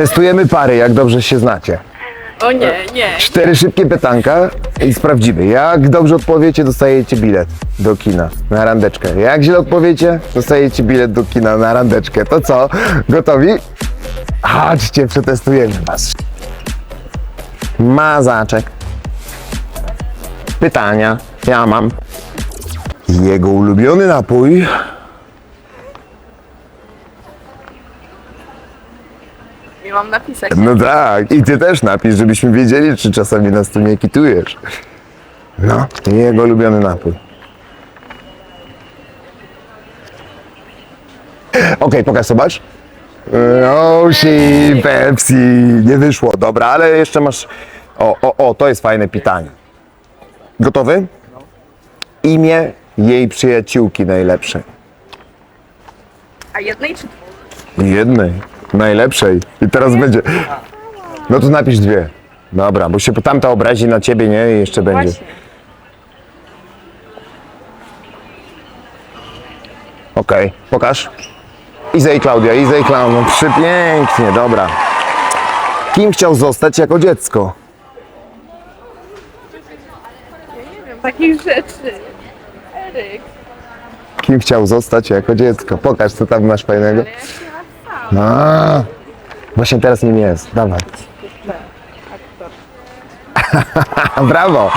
Testujemy pary, jak dobrze się znacie. O nie, nie. Cztery szybkie pytanka i sprawdzimy. Jak dobrze odpowiecie, dostajecie bilet do kina na randeczkę. Jak źle odpowiecie, dostajecie bilet do kina na randeczkę. To co? Gotowi? Chodźcie, przetestujemy was. Mazaczek. Pytania. Ja mam. Jego ulubiony napój. Nie mam napisać. No tak, i ty też napisz, żebyśmy wiedzieli, czy czasami nas tu nie kitujesz. No, jego ulubiony napój. Okej, pokaż, zobacz. Osi, Pepsi, nie wyszło, dobra, ale jeszcze masz... O, o, o, to jest fajne pytanie. Gotowy? Imię jej przyjaciółki najlepszej. A jednej czy dwóch? Jednej, najlepszej. I teraz będzie. No to napisz dwie. Dobra, bo się tamta obrazi na ciebie, nie? I jeszcze będzie. Właśnie. Okej, pokaż. Iza i Klaudia, Iza i Klaudia. No przepięknie, dobra. Kim chciał zostać jako dziecko? Nie wiem, takich rzeczy. Eryk. Kim chciał zostać jako dziecko? Pokaż, co tam masz fajnego. A, właśnie teraz nim jest. Dawaj. Brawo!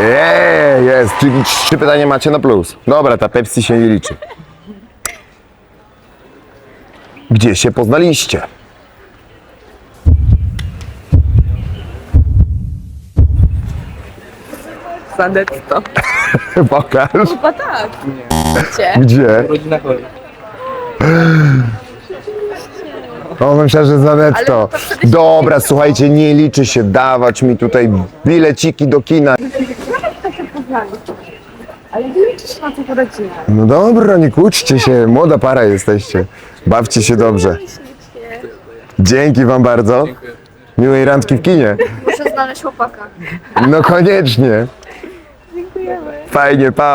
Eee, jest. Czyli trzy pytania macie na plus. Dobra, ta Pepsi się nie liczy. Gdzie się poznaliście? Zanetto. Pokaż. Chyba tak. Gdzie? Gdzie? Rodzina chory. O, myślę, że za netto. Dobra, słuchajcie, nie liczy się dawać mi tutaj bileciki do kina. Ale nie liczy się na rodzinę. No dobra, nie kłóćcie się, młoda para jesteście. Bawcie się dobrze. Dzięki wam bardzo. Miłej randki w kinie. Muszę znaleźć chłopaka. No koniecznie. Fajnie, pa.